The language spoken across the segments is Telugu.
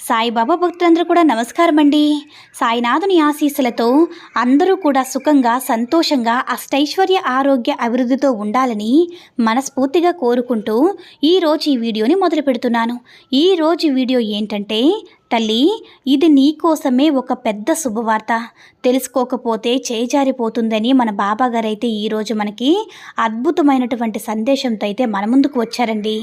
సాయిబాబా భక్తులందరూ కూడా నమస్కారం అండి సాయినాథుని ఆశీస్సులతో అందరూ కూడా సుఖంగా సంతోషంగా అష్టైశ్వర్య ఆరోగ్య అభివృద్ధితో ఉండాలని మనస్ఫూర్తిగా కోరుకుంటూ ఈరోజు ఈ వీడియోని మొదలు పెడుతున్నాను. ఈరోజు వీడియో ఏంటంటే తల్లి ఇది నీకోసమే ఒక పెద్ద శుభవార్త. తెలుసుకోకపోతే చేజారిపోతుందని మన బాబాగారు అయితే ఈరోజు మనకి అద్భుతమైనటువంటి సందేశంతో అయితే మన ముందుకు వచ్చారండి.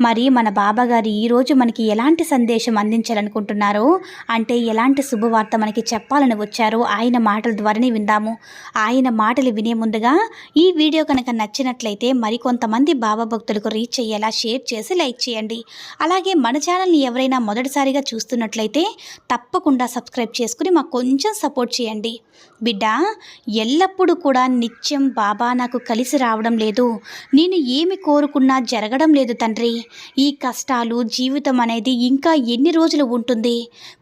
మరి మన బాబాగారు ఈరోజు మనకి ఎలాంటి సందేశం అందించాలనుకుంటున్నారో అంటే ఎలాంటి శుభవార్త మనకి చెప్పాలని వచ్చారో ఆయన మాటల ద్వారానే విందాము. ఆయన మాటలు వినే ముందుగా ఈ వీడియో కనుక నచ్చినట్లయితే మరికొంతమంది బాబా భక్తులకు రీచ్ అయ్యేలా షేర్ చేసి లైక్ చేయండి. అలాగే మన ఛానల్ని ఎవరైనా మొదటిసారిగా చూస్తున్నట్లయితే తప్పకుండా సబ్స్క్రైబ్ చేసుకుని మాకు కొంచెం సపోర్ట్ చేయండి. బిడ్డ ఎల్లప్పుడూ కూడా నిత్యం బాబా నాకు కలిసి రావడం లేదు. నేను ఏమి కోరుకున్నా జరగడం లేదు తండ్రి. ఈ కష్టాలు జీవితం అనేది ఇంకా ఎన్ని రోజులు ఉంటుంది.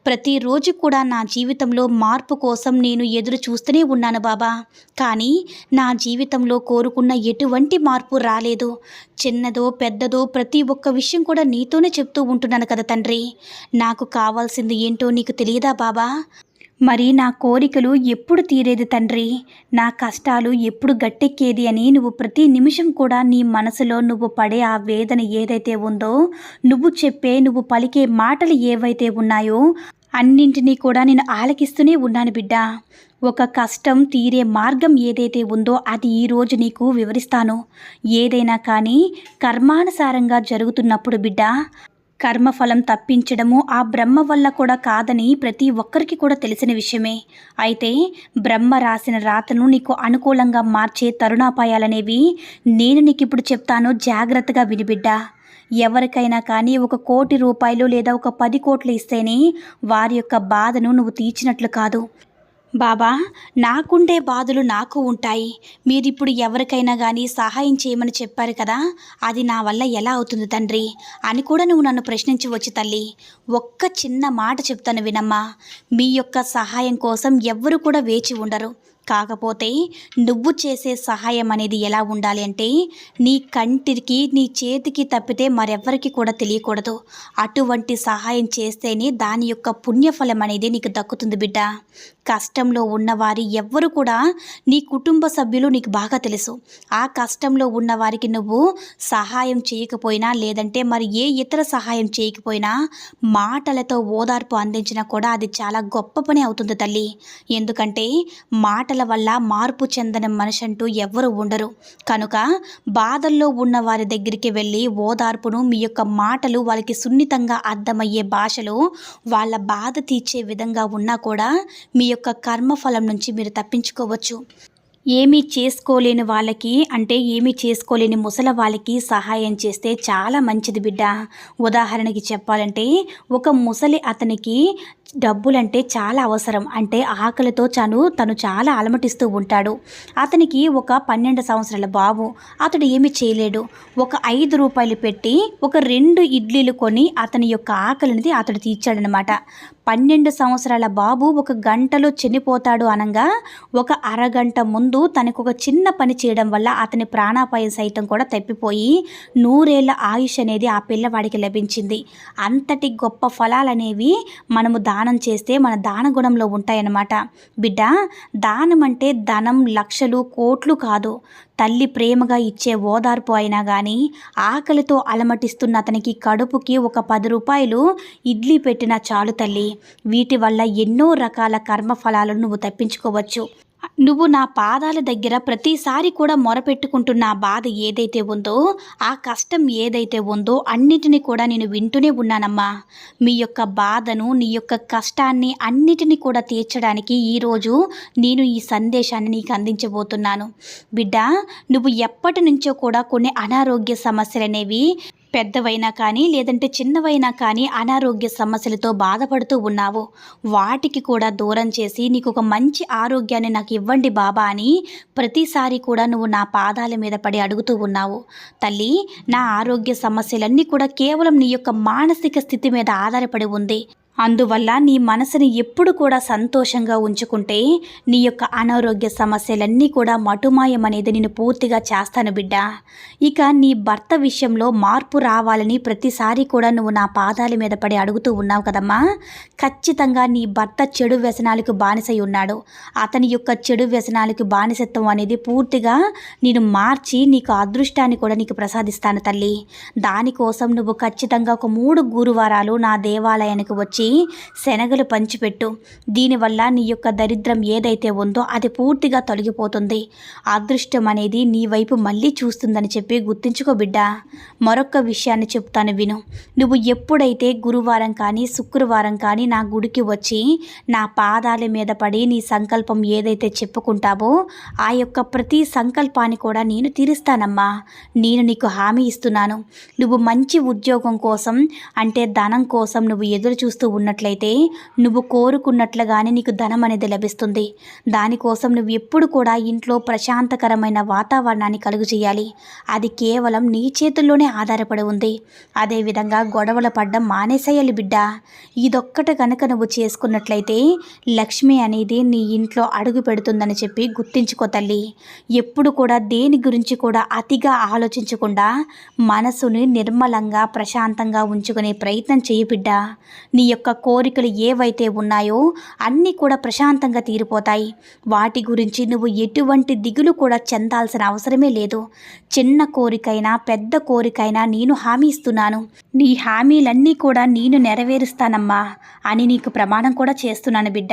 ప్రతిరోజు కూడా నా జీవితంలో మార్పు కోసం నేను ఎదురు చూస్తూనే ఉన్నాను బాబా. కానీ నా జీవితంలో కోరుకున్న ఎటువంటి మార్పు రాలేదు. చిన్నదో పెద్దదో ప్రతి ఒక్క విషయం కూడా నీతోనే చెప్తూ ఉంటున్నాను కదా తండ్రి. నాకు కావాల్సింది ఏంటో నీకు తెలియదా బాబా? మరి నా కోరికలు ఎప్పుడు తీరేది తండ్రి? నా కష్టాలు ఎప్పుడు గట్టెక్కేది అని నువ్వు ప్రతి నిమిషం కూడా నీ మనసులో నువ్వు పడే ఆ వేదన ఏదైతే ఉందో నువ్వు చెప్పే నువ్వు పలికే మాటలు ఏవైతే ఉన్నాయో అన్నింటినీ కూడా నేను ఆలకిస్తూనే ఉన్నాను బిడ్డ. ఒక కష్టం తీరే మార్గం ఏదైతే ఉందో అది ఈరోజు నీకు వివరిస్తాను. ఏదైనా కానీ కర్మానుసారంగా జరుగుతున్నప్పుడు బిడ్డ కర్మఫలం తప్పించడము ఆ బ్రహ్మ వల్ల కూడా కాదని ప్రతి ఒక్కరికి కూడా తెలిసిన విషయమే. అయితే బ్రహ్మ రాసిన రాతను నీకు అనుకూలంగా మార్చే తరుణాపాయాలనేవి నేను నీకు ఇప్పుడు చెప్తాను జాగ్రత్తగా వినిబిడ్డా ఎవరికైనా కానీ ఒక కోటి రూపాయలు లేదా ఒక పది కోట్లు ఇస్తేనే వారి యొక్క బాధను నువ్వు తీర్చినట్లు కాదు. బాబా నాకుండే బాధలు నాకు ఉంటాయి. మీరిప్పుడు ఎవరికైనా కానీ సహాయం చేయమని చెప్పారు కదా అది నా వల్ల ఎలా అవుతుంది తండ్రి? అని కూడా నువ్వు నన్ను ప్రశ్నించవచ్చు తల్లి. ఒక్క చిన్న మాట చెప్తాను వినమ్మా. మీ యొక్క సహాయం కోసం ఎవ్వరు కూడా వేచి ఉండరు. కాకపోతే నువ్వు చేసే సహాయం అనేది ఎలా ఉండాలి అంటే నీ కంటికి నీ చేతికి తప్పితే మరెవ్వరికి కూడా తెలియకూడదు. అటువంటి సహాయం చేస్తేనే దాని యొక్క పుణ్యఫలం అనేది నీకు దక్కుతుంది బిడ్డ. కష్టంలో ఉన్నవారి ఎవ్వరు కూడా నీ కుటుంబ సభ్యులు నీకు బాగా తెలుసు. ఆ కష్టంలో ఉన్నవారికి నువ్వు సహాయం చేయకపోయినా లేదంటే మరి ఏ ఇతర సహాయం చేయకపోయినా మాటలతో ఓదార్పు అందించినా కూడా అది చాలా గొప్ప పని అవుతుంది తల్లి. ఎందుకంటే మాటల వల్ల మార్పు చెందని మనిషి అంటూ ఎవ్వరు ఉండరు. కనుక బాధల్లో ఉన్న వారి దగ్గరికి వెళ్ళి ఓదార్పును మీ యొక్క మాటలు వాళ్ళకి సున్నితంగా అర్థమయ్యే భాషలో వాళ్ళ బాధ తీర్చే విధంగా ఉన్నా కూడా మీ యొక్క కర్మఫలం నుంచి మీరు తప్పించుకోవచ్చు. ఏమీ చేసుకోలేని వాళ్ళకి అంటే ఏమీ చేసుకోలేని ముసల వాళ్ళకి సహాయం చేస్తే చాలా మంచిది బిడ్డ. ఉదాహరణకి చెప్పాలంటే ఒక ముసలి అతనికి డబ్బులంటే చాలా అవసరం. అంటే ఆకలితో చను తను చాలా అలమటిస్తూ ఉంటాడు. అతనికి ఒక పన్నెండు సంవత్సరాల బాబు. అతడు ఏమి చేయలేడు. ఒక ఐదు రూపాయలు పెట్టి ఒక రెండు ఇడ్లీలు కొని అతని యొక్క ఆకలిని అతడు తీర్చాడనమాట పన్నెండు సంవత్సరాల బాబు ఒక గంటలో చనిపోతాడు అనగా ఒక అరగంట ముందు తనకు ఒక చిన్న పని చేయడం వల్ల అతని ప్రాణాపాయం సైతం కూడా తప్పిపోయి నూరేళ్ళ ఆయుష్ అనేది ఆ పిల్లవాడికి లభించింది. అంతటి గొప్ప ఫలాలనేవి మనము దా దానం చేస్తే మన దాన గుణంలో ఉంటాయన్నమాట. బిడ్డ దానం అంటే ధనం లక్షలు కోట్లు కాదు. తల్లి ప్రేమగా ఇచ్చే ఓదార్పు అయినా కానీ ఆకలితో అలమటిస్తున్న అతనికి కడుపుకి ఒక పది రూపాయలు ఇడ్లీ పెట్టినా చాలు తల్లి. వీటి వల్ల ఎన్నో రకాల కర్మఫలాలను నువ్వు తప్పించుకోవచ్చు. నువ్వు నా పాదాల దగ్గర ప్రతిసారి కూడా మొరపెట్టుకుంటున్న ఆ బాధ ఏదైతే ఉందో ఆ కష్టం ఏదైతే ఉందో అన్నిటిని కూడా నేను వింటూనే ఉన్నానమ్మా. మీ యొక్క బాధను నీ యొక్క కష్టాన్ని అన్నిటిని కూడా తీర్చడానికి ఈరోజు నేను ఈ సందేశాన్ని నీకు అందించబోతున్నాను. బిడ్డ నువ్వు ఎప్పటి నుంచో కూడా కొన్ని అనారోగ్య సమస్యలు అనేవి పెద్దవైనా కానీ లేదంటే చిన్నవైనా కానీ అనారోగ్య సమస్యలతో బాధపడుతూ ఉన్నావు. వాటికి కూడా దూరం చేసి నీకు ఒక మంచి ఆరోగ్యాన్ని నాకు ఇవ్వండి బాబా అని ప్రతిసారి కూడా నువ్వు నా పాదాల మీద పడి అడుగుతూ ఉన్నావు. తల్లి నా ఆరోగ్య సమస్యలన్నీ కూడా కేవలం నీ యొక్క మానసిక స్థితి మీద ఆధారపడి ఉంది. అందువల్ల నీ మనసుని ఎప్పుడు కూడా సంతోషంగా ఉంచుకుంటే నీ యొక్క అనారోగ్య సమస్యలన్నీ కూడా మటుమాయం అనేది నేను పూర్తిగా చేస్తాను బిడ్డ. ఇక నీ భర్త విషయంలో మార్పు రావాలని ప్రతిసారి కూడా నువ్వు నా పాదాల మీద పడి అడుగుతూ ఉన్నావు కదమ్మా. ఖచ్చితంగా నీ భర్త చెడు వ్యసనాలకు బానిసై ఉన్నాడు. అతని యొక్క చెడు వ్యసనాలకు బానిసత్వం అనేది పూర్తిగా నేను మార్చి నీకు అదృష్టాన్ని కూడా నీకు ప్రసాదిస్తాను తల్లి. దానికోసం నువ్వు ఖచ్చితంగా ఒక మూడు గురువారాలు నా దేవాలయానికి వచ్చి శనగలు పంచిపెట్టు. దీనివల్ల నీ యొక్క దరిద్రం ఏదైతే ఉందో అది పూర్తిగా తొలగిపోతుంది. అదృష్టం అనేది నీ వైపు మళ్ళీ చూస్తుందని చెప్పి గుర్తుంచుకో బిడ్డ. మరొక విషయాన్ని చెప్తాను విను. నువ్వు ఎప్పుడైతే గురువారం కానీ శుక్రవారం కానీ నా గుడికి వచ్చి నా పాదాల మీద పడి నీ సంకల్పం ఏదైతే చెప్పుకుంటావో ఆ యొక్క ప్రతి సంకల్పాన్ని కూడా నేను తీరుస్తానమ్మా. నేను నీకు హామీ ఇస్తున్నాను. నువ్వు మంచి ఉద్యోగం కోసం అంటే ధనం కోసం నువ్వు ఎదురు చూస్తూ ఉన్నట్లయితే నువ్వు కోరుకున్నట్లుగానే నీకు ధనం అనేది లభిస్తుంది. దానికోసం నువ్వు ఎప్పుడు కూడా ఇంట్లో ప్రశాంతకరమైన వాతావరణాన్ని కలుగు చేయాలి. అది కేవలం నీ చేతుల్లోనే ఆధారపడి ఉంది. అదేవిధంగా గొడవలు పడ్డం మానేసేయాలి బిడ్డ. ఇదొక్కట కనుక నువ్వు చేసుకున్నట్లయితే లక్ష్మి అనేది నీ ఇంట్లో అడుగు పెడుతుందని చెప్పి గుర్తించుకో తల్లి. ఎప్పుడు కూడా దేని గురించి కూడా అతిగా ఆలోచించకుండా మనసుని నిర్మలంగా ప్రశాంతంగా ఉంచుకునే ప్రయత్నం చేయి బిడ్డ. నీ యొక్క కోరికలు ఏవైతే ఉన్నాయో అన్నీ కూడా ప్రశాంతంగా తీరిపోతాయి. వాటి గురించి నువ్వు ఎటువంటి దిగులు కూడా చెందాల్సిన అవసరమే లేదు. చిన్న కోరికైనా పెద్ద కోరికైనా నేను హామీ ఇస్తున్నాను. నీ హామీలన్నీ కూడా నేను నెరవేరుస్తానమ్మా అని నీకు ప్రమాణం కూడా చేస్తున్నాను బిడ్డ.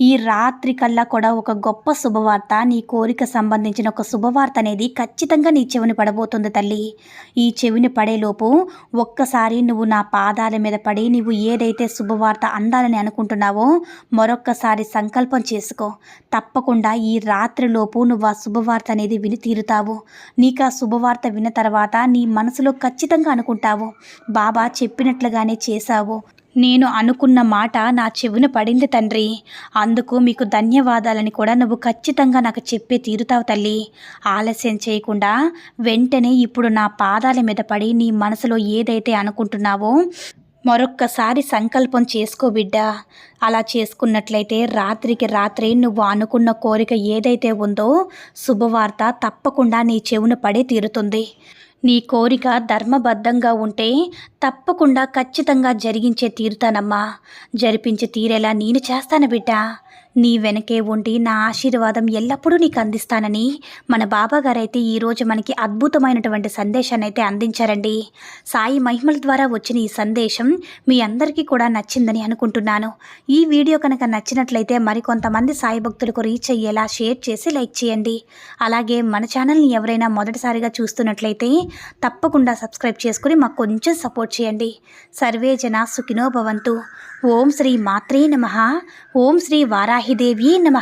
ఈ రాత్రి కల్లా కూడా ఒక గొప్ప శుభవార్త నీ కోరిక సంబంధించిన ఒక శుభవార్త అనేది ఖచ్చితంగా నీ చెవిని పడబోతుంది తల్లి. ఈ చెవిని పడేలోపు ఒక్కసారి నువ్వు నా పాదాల మీద పడి నువ్వు ఏదైతే శుభవార్త అందాలని అనుకుంటున్నావో మరొక్కసారి సంకల్పం చేసుకో. తప్పకుండా ఈ రాత్రిలోపు నువ్వు ఆ శుభవార్త అనేది విని తీరుతావు. నీకు ఆ శుభవార్త విన్న తర్వాత నీ మనసులో ఖచ్చితంగా అనుకుంటావు. బాబా చెప్పినట్లుగానే చేశావు. నేను అనుకున్న మాట నా చెవిన పడింది తండ్రి. అందుకు మీకు ధన్యవాదాలని కూడా నువ్వు ఖచ్చితంగా నాకు చెప్పే తీరుతావు తల్లి. ఆలస్యం చేయకుండా వెంటనే ఇప్పుడు నా పాదాల మీద పడి నీ మనసులో ఏదైతే అనుకుంటున్నావో మరొక్కసారి సంకల్పం చేసుకో బిడ్డ. అలా చేసుకున్నట్లయితే రాత్రికి రాత్రి నువ్వు అనుకున్న కోరిక ఏదైతే ఉందో శుభవార్త తప్పకుండా నీ చెవున పడే తీరుతుంది. నీ కోరిక ధర్మబద్ధంగా ఉంటే తప్పకుండా ఖచ్చితంగా జరిగించే తీరుతానమ్మా. జరిపించి తీరేలా నేను చేస్తాను బిడ్డ. నీ వెనకే ఉండి నా ఆశీర్వాదం ఎల్లప్పుడూ నీకు అందిస్తానని మన బాబా గారైతే ఈరోజు మనకి అద్భుతమైనటువంటి సందేశాన్ని అయితే అందించారండి. సాయి మహిమల ద్వారా వచ్చిన ఈ సందేశం మీ అందరికీ కూడా నచ్చిందని అనుకుంటున్నాను. ఈ వీడియో కనుక నచ్చినట్లయితే మరికొంతమంది సాయి భక్తులకు రీచ్ అయ్యేలా షేర్ చేసి లైక్ చేయండి. అలాగే మన ఛానల్ని ఎవరైనా మొదటిసారిగా చూస్తున్నట్లయితే తప్పకుండా సబ్స్క్రైబ్ చేసుకుని మాకు కొంచెం సపోర్ట్ చేయండి. సర్వే జన సుఖినో భవంతు. ఓం శ్రీ మాత్రే నమ. ఓం శ్రీ వారా వారాహిదేవి నమ